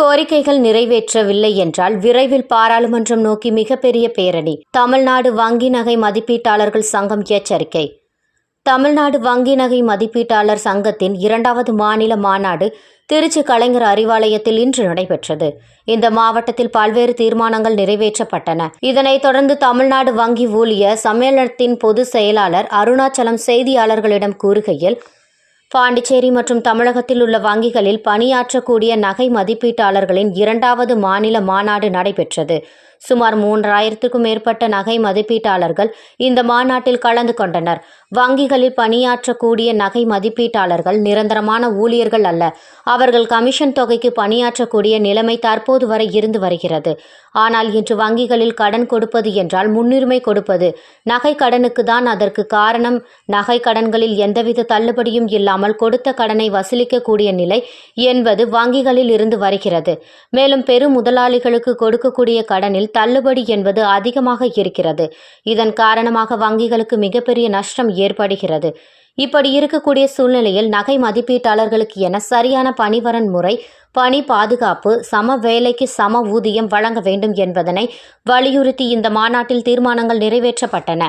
கோரிக்கைகள் நிறைவேற்றவில்லை என்றால் விரைவில் பாராளுமன்றம் நோக்கி மிகப்பெரிய பேரணி. தமிழ்நாடு வங்கி நகை மதிப்பீட்டாளர்கள் சங்கம் எச்சரிக்கை. தமிழ்நாடு வங்கி நகை மதிப்பீட்டாளர் சங்கத்தின் இரண்டாவது மாநில மாநாடு திருச்சி கலைஞர் அறிவாலயத்தில் இன்று நடைபெற்றது. இந்த மாவட்டத்தில் பல்வேறு தீர்மானங்கள் நிறைவேற்றப்பட்டன. இதனைத் தொடர்ந்து தமிழ்நாடு வங்கி ஊழியர் சம்மேளனத்தின் பொதுச் செயலாளர் அருணாச்சலம் செய்தியாளர்களிடம் கூறுகையில் பாண்டிச்சேரி மற்றும் தமிழகத்தில் உள்ள வங்கிகளில் பணியாற்றக்கூடிய நகை மதிப்பீட்டாளர்களின் இரண்டாவது மாநில மாநாடு நடைபெற்றது. சுமார் மூன்றாயிரத்துக்கும் மேற்பட்ட நகை மதிப்பீட்டாளர்கள் இந்த மாநாட்டில் கலந்து கொண்டனர். வங்கிகளில் பணியாற்றக்கூடிய நகை மதிப்பீட்டாளர்கள் நிரந்தரமான ஊழியர்கள் அல்ல. அவர்கள் கமிஷன் தொகைக்கு பணியாற்றக்கூடிய நிலைமை தற்போது வரை இருந்து வருகிறது. ஆனால் இன்று வங்கிகளில் கடன் கொடுப்பது என்றால் முன்னுரிமை கொடுப்பது. நகை கடனுக்கு தான் அதற்கு காரணம். நகை கடன்களில் எந்தவித தள்ளுபடியும் இல்லாமல் கொடுத்த கடனை வசூலிக்கக்கூடிய நிலை என்பது வங்கிகளில் இருந்து வருகிறது. மேலும் பெரும் முதலாளிகளுக்கு கொடுக்கக்கூடிய கடனில் தள்ளுபடி என்பது அதிகமாக இருக்கிறது. இதன் காரணமாக வங்கிகளுக்கு மிகப்பெரிய நஷ்டம் ஏற்படுகிறது. இப்படி இருக்கக்கூடிய சூழ்நிலையில் நகை மதிப்பீட்டாளர்களுக்கு என சரியான பணிவரன் முறை பணி பாதுகாப்பு சம வேலைக்கு சம ஊதியம் வழங்க வேண்டும் என்பதனை வலியுறுத்தி இந்த மாநாட்டில் தீர்மானங்கள் நிறைவேற்றப்பட்டன.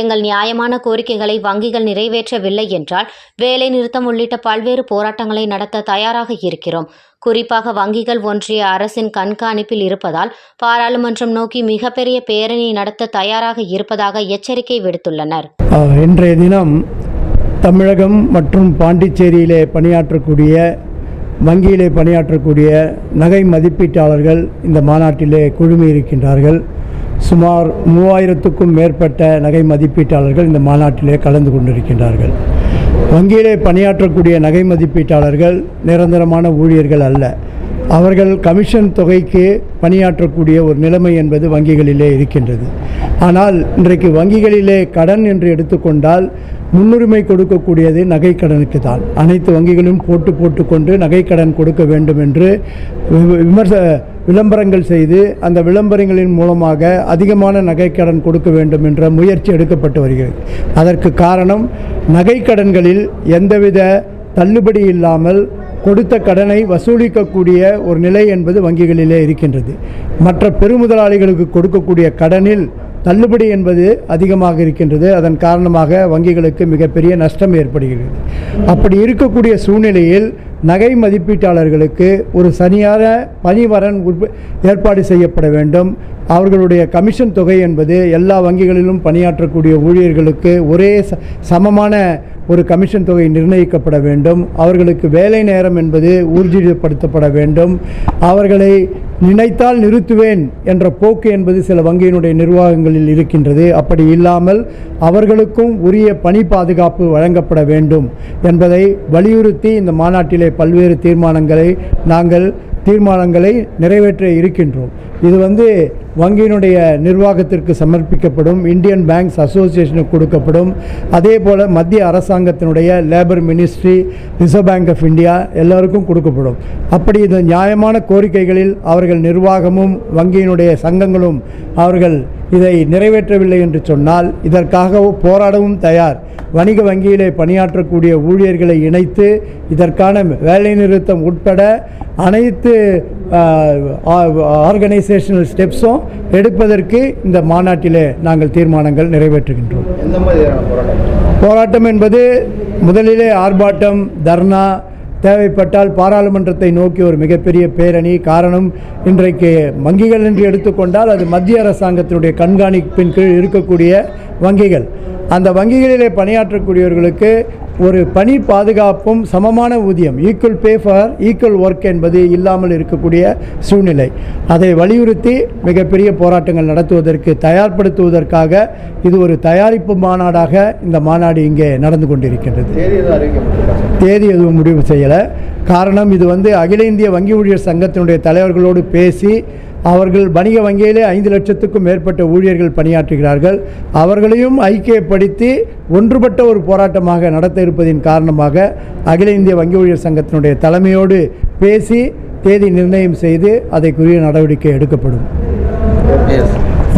எங்கள் நியாயமான கோரிக்கைகளை வங்கிகள் நிறைவேற்றவில்லை என்றால் வேலை நிறுத்தம் உள்ளிட்ட பல்வேறு போராட்டங்களை நடத்த தயாராக இருக்கிறோம். குறிப்பாக வங்கிகள் ஒன்றிய அரசின் கண்காணிப்பில் இருப்பதால் பாராளுமன்றம் நோக்கி மிகப்பெரிய பேரணி நடத்த தயாராக இருப்பதாக எச்சரிக்கை விடுத்துள்ளனர். இன்றைய தினம் தமிழகம் மற்றும் பாண்டிச்சேரியிலே பணியாற்றக்கூடிய வங்கியிலே பணியாற்றக்கூடிய நகை மதிப்பீட்டாளர்கள் இந்த மாநாட்டிலே குழுமி இருக்கின்றார்கள் சுமார் மூவாயிரத்துக்கும் மேற்பட்ட நகை மதிப்பீட்டாளர்கள் இந்த மாநாட்டிலே கலந்து கொண்டிருக்கின்றார்கள். வங்கியிலே பணியாற்றக்கூடிய நகை மதிப்பீட்டாளர்கள் நிரந்தரமான ஊழியர்கள் அல்ல. அவர்கள் கமிஷன் தொகைக்கு பணியாற்றக்கூடிய ஒரு நிலைமை என்பது வங்கிகளிலே இருக்கின்றது. ஆனால் இன்றைக்கு வங்கிகளிலே கடன் என்று எடுத்துக்கொண்டால் முன்னுரிமை கொடுக்கக்கூடியது நகை கடனுக்கு தான். அனைத்து வங்கிகளும் போட்டு போட்டுக்கொண்டு நகை கடன் கொடுக்க வேண்டும் என்று விமர்ச விளம்பரங்கள் செய்து அந்த விளம்பரங்களின் மூலமாக அதிகமான நகைக்கடன் கொடுக்க வேண்டும் என்ற முயற்சி எடுக்கப்பட்டு வருகிறது. அதற்கு காரணம் நகைக்கடன்களில் எந்தவித தள்ளுபடி இல்லாமல் கொடுத்த கடனை வசூலிக்கக்கூடிய ஒரு நிலை என்பது வங்கிகளிலே இருக்கின்றது. மற்ற பெருமுதலாளிகளுக்கு கொடுக்கக்கூடிய கடனில் தள்ளுபடி என்பது அதிகமாக இருக்கின்றது. அதன் காரணமாக வங்கிகளுக்கு மிகப்பெரிய நஷ்டம் ஏற்படுகிறது. அப்படி இருக்கக்கூடிய சூழ்நிலையில் நகை மதிப்பீட்டாளர்களுக்கு ஒரு சரியான பணிவரன் உற்ப- ஏற்பாடு செய்யப்பட வேண்டும். அவர்களுடைய கமிஷன் தொகை என்பது எல்லா வங்கிகளிலும் பணியாற்றக்கூடிய ஊழியர்களுக்கு ஒரே ச- சமமான ஒரு கமிஷன் தொகை நிர்ணயிக்கப்பட வேண்டும். அவர்களுக்கு வேலை நேரம் என்பது ஊர்ஜிதப்படுத்தப்பட வேண்டும். அவர்களை நினைத்தால் நிறுத்துவேன் என்ற போக்கு என்பது சில வங்கியினுடைய நிர்வாகங்களில் இருக்கின்றது. அப்படி இல்லாமல் அவர்களுக்கும் உரிய பணி பாதுகாப்பு வழங்கப்பட வேண்டும் என்பதை வலியுறுத்தி இந்த மாநாட்டிலே பல்வேறு தீர்மானங்களை நாங்கள் தீர்மானங்களை நிறைவேற்ற இருக்கின்றோம். இது வந்து வங்கியினுடைய நிர்வாகத்திற்கு சமர்ப்பிக்கப்படும் இந்தியன் பேங்க்ஸ் அசோசியேஷனுக்கு கொடுக்கப்படும் அதே போல் மத்திய அரசாங்கத்தினுடைய labour ministry reserve bank of India எல்லாருக்கும் கொடுக்கப்படும். அப்படி இந்த நியாயமான கோரிக்கைகளில் அவர்கள் நிர்வாகமும் வங்கியினுடைய சங்கங்களும் அவர்கள் இதை நிறைவேற்றவில்லை என்று சொன்னால் இதற்காக போராடவும் தயார். வணிக வங்கியிலே பணியாற்றக்கூடிய ஊழியர்களை இணைத்து இதற்கான வேலைநிறுத்தம் உட்பட அனைத்து ஆர்கனைசேஷனல் ஸ்டெப்ஸும் எடுப்பதற்கு இந்த மாநாட்டிலே நாங்கள் தீர்மானங்கள் நிறைவேற்றுகின்றோம். போராட்டம் என்பது முதலிலே ஆர்ப்பாட்டம் தர்ணா தேவைப்பட்டால் பாராளுமன்றத்தை நோக்கி ஒரு மிகப்பெரிய பேரணி. காரணம் இன்றைக்கு வங்கிகள் என்று எடுத்துக்கொண்டால் அது மத்திய அரசாங்கத்தினுடைய கண்காணிப்பின் கீழ் இருக்கக்கூடிய வங்கிகள். அந்த வங்கிகளிலே பணியாற்றக்கூடியவர்களுக்கு ஒரு பணி பாதுகாப்பும் சமமான ஊதியம் equal pay for equal work என்பது இல்லாமல் இருக்கக்கூடிய சூழ்நிலை. அதை வலியுறுத்தி மிகப்பெரிய போராட்டங்கள் நடத்துவதற்கு தயார்படுத்துவதற்காக இது ஒரு தயாரிப்பு மாநாடாக இந்த மாநாடு இங்கே நடந்து கொண்டிருக்கின்றது. தேதி எதுவும் முடிவு செய்யலை. காரணம் இது வந்து அகில இந்திய வங்கி ஊழியர் சங்கத்தினுடைய தலைவர்களோடு பேசி அவர்கள் வணிக வங்கியிலே ஐந்து லட்சத்துக்கும் மேற்பட்ட ஊழியர்கள் பணியாற்றுகிறார்கள். அவர்களையும் ஐக்கியப்படுத்தி ஒன்றுபட்ட ஒரு போராட்டமாக நடத்த இருப்பதின் காரணமாக அகில இந்திய வங்கி ஊழியர் சங்கத்தினுடைய தலைமையோடு பேசி தேதி நிர்ணயம் செய்து அதைக்குரிய நடவடிக்கை எடுக்கப்படும்.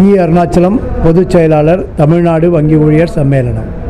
இ. அருணாச்சலம் பொதுச் செயலாளர் தமிழ்நாடு வங்கி ஊழியர் சம்மேளனம்.